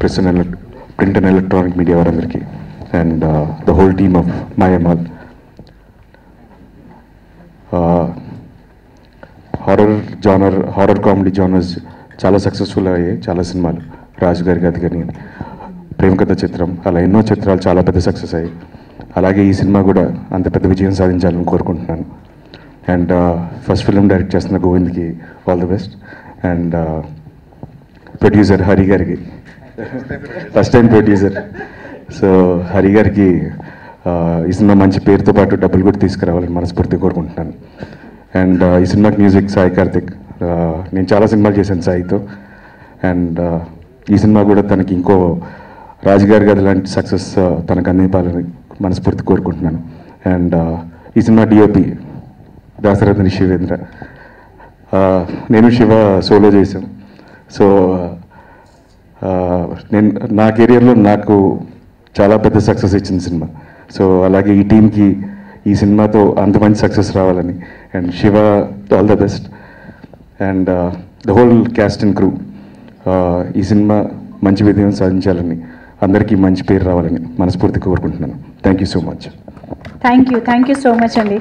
Press and print and electronic media వారందరికీ. And the whole team of Mayamaal horror genre horror comedy genres చాలా successful అయ్యాయి. చాలా సినిమాలు. రాజు గారి గది కానీ ప్రేమ కథ చిత్రం. అలా ఎన్నో చిత్రాలు చాలా పెద్ద సక్సెస్ అయ్యాయి. అలాగే ఈ సినిమా కూడా అంత పెద్ద విజయం సాధించాలని కోరుకుంటున్నాను. అండ్ ఫస్ట్ ఫిల్మ్ డైరెక్ట్ చేస్తున్న గోవింద్కి all the best and producer Hari గారికి. First time producer so Hari గారికి ఈ సినిమా మంచి పేరుతో పాటు డబ్బులు కూడా తీసుకురావాలని మనస్ఫూర్తిగా కోరుకుంటున్నాను. అండ్ ఈ సినిమాకి మ్యూజిక్ సాయి కార్తిక్ నేను చాలా సినిమాలు చేశాను సాయితో. అండ్ ఈ సినిమా కూడా తనకి ఇంకో రాజుగారి గారు లాంటి సక్సెస్ తనకు అందిపాలని మనస్ఫూర్తి కోరుకుంటున్నాను. అండ్ ఈ సినిమా డిఓపి దాసరథని శివేంద్ర. నేను శివ సోలో చేశాను. సో నేను నా కెరియర్లో నాకు చాలా పెద్ద సక్సెస్ ఇచ్చింది సినిమా. సో అలాగే ఈ టీంకి ఈ సినిమాతో అంత మంచి సక్సెస్ రావాలని. And Shiva all the best. And the whole cast and crew. ఈ సినిమా మంచి విజయం సాధించాలని అందరికీ మంచి పేరు రావాలని మనస్ఫూర్తి కోరుకుంటున్నాను. Thank you so much. Thank you. Thank you so much అండి.